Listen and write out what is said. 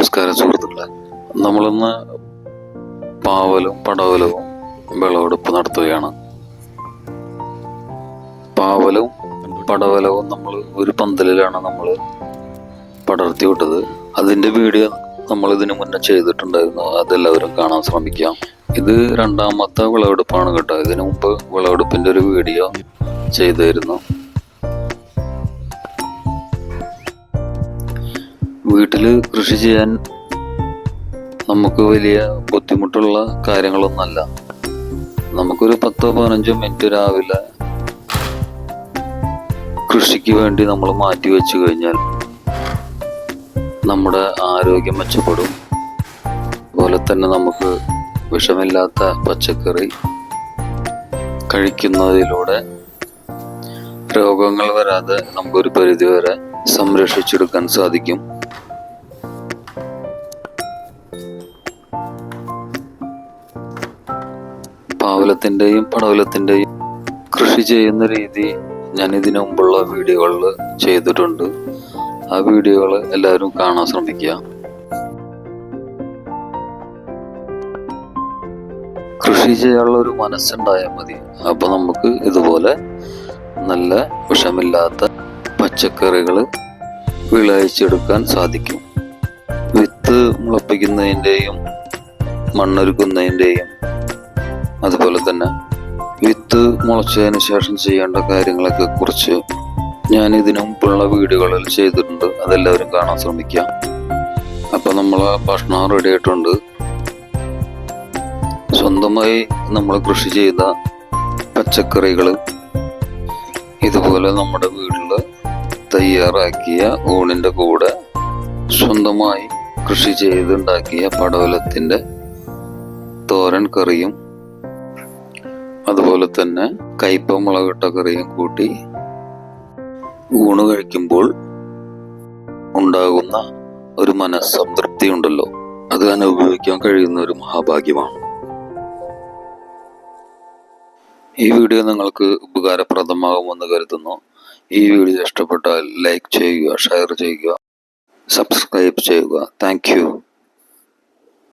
നമസ്കാരം സുഹൃത്തുക്കളെ. നമ്മളിന്ന് പാവലും പടവലവും വിളവെടുപ്പ് നടത്തുകയാണ്. പാവലും പടവലവും നമ്മൾ ഒരു പന്തലിലാണ് നമ്മൾ പടർത്തി വിട്ടത്. അതിന്റെ വീഡിയോ നമ്മൾ ഇതിനു മുന്നേ ചെയ്തിട്ടുണ്ടായിരുന്നു. അതെല്ലാവരും കാണാൻ ശ്രമിക്കാം. ഇത് രണ്ടാമത്തെ വിളവെടുപ്പാണ് കേട്ടോ. ഇതിനു മുമ്പ് വിളവെടുപ്പിന്റെ ഒരു വീഡിയോ ചെയ്തായിരുന്നു. വീട്ടിൽ കൃഷി ചെയ്യാൻ നമുക്ക് വലിയ ബുദ്ധിമുട്ടുള്ള കാര്യങ്ങളൊന്നല്ല നമുക്കൊരു പത്തോ പതിനഞ്ചോ മിനിറ്റ് രാവിലെ കൃഷിക്ക് വേണ്ടി നമ്മൾ മാറ്റി വെച്ചു കഴിഞ്ഞാൽ നമ്മുടെ ആരോഗ്യം മെച്ചപ്പെടും. അതുപോലെ തന്നെ നമുക്ക് വിഷമില്ലാത്ത പച്ചക്കറി കഴിക്കുന്നതിലൂടെ രോഗങ്ങൾ വരാതെ നമുക്കൊരു പരിധിവരെ സംരക്ഷിച്ചെടുക്കാൻ സാധിക്കും. പാവലത്തിന്റെയും പടവലത്തിന്റെയും കൃഷി ചെയ്യുന്ന രീതി ഞാൻ ഇതിനു മുമ്പുള്ള വീഡിയോകളിൽ ചെയ്തിട്ടുണ്ട്. ആ വീഡിയോകൾ എല്ലാവരും കാണാൻ ശ്രമിക്കുക. കൃഷി ചെയ്യാനുള്ള ഒരു മനസ്സുണ്ടായാൽ മതി. അപ്പോൾ നമുക്ക് ഇതുപോലെ നല്ല വിഷമില്ലാത്ത പച്ചക്കറികൾ വിളയിച്ചെടുക്കാൻ സാധിക്കും. വിത്ത് മുളപ്പിക്കുന്നതിന്റെയും മണ്ണൊരുക്കുന്നതിന്റെയും അതുപോലെ തന്നെ വിത്ത് മുളച്ചതിന് ശേഷം ചെയ്യേണ്ട കാര്യങ്ങളൊക്കെ കുറിച്ച് ഞാൻ ഇതിനു മുമ്പുള്ള വീഡിയോകളിൽ ചെയ്തിട്ടുണ്ട്. അതെല്ലാവരും കാണാൻ ശ്രമിക്കാം. അപ്പോൾ നമ്മൾ ഭക്ഷണം റെഡി ആയിട്ടുണ്ട്. സ്വന്തമായി നമ്മൾ കൃഷി ചെയ്ത പച്ചക്കറികൾ ഇതുപോലെ നമ്മുടെ വീട്ടിൽ തയ്യാറാക്കിയ ഊണിന്റെ കൂടെ സ്വന്തമായി കൃഷി ചെയ്തുണ്ടാക്കിയ പടവലത്തിന്റെ തോരൻ കറിയും അതുപോലെ തന്നെ കയ്പ മുളകിട്ട കറിയും കൂട്ടി ഊണ് കഴിക്കുമ്പോൾ ഉണ്ടാകുന്ന ഒരു മനസ്സംതൃപ്തി ഉണ്ടല്ലോ. അത് അനുഭവിക്കാൻ കഴിയുന്ന ഒരു മഹാഭാഗ്യമാണ്. ഈ വീഡിയോ നിങ്ങൾക്ക് ഉപകാരപ്രദമാകുമെന്ന് കരുതുന്നു. ഈ വീഡിയോ ഇഷ്ടപ്പെട്ടാൽ ലൈക്ക് ചെയ്യുക ഷെയർ ചെയ്യുക. सब्सक्राइब चाहिए थैंक यू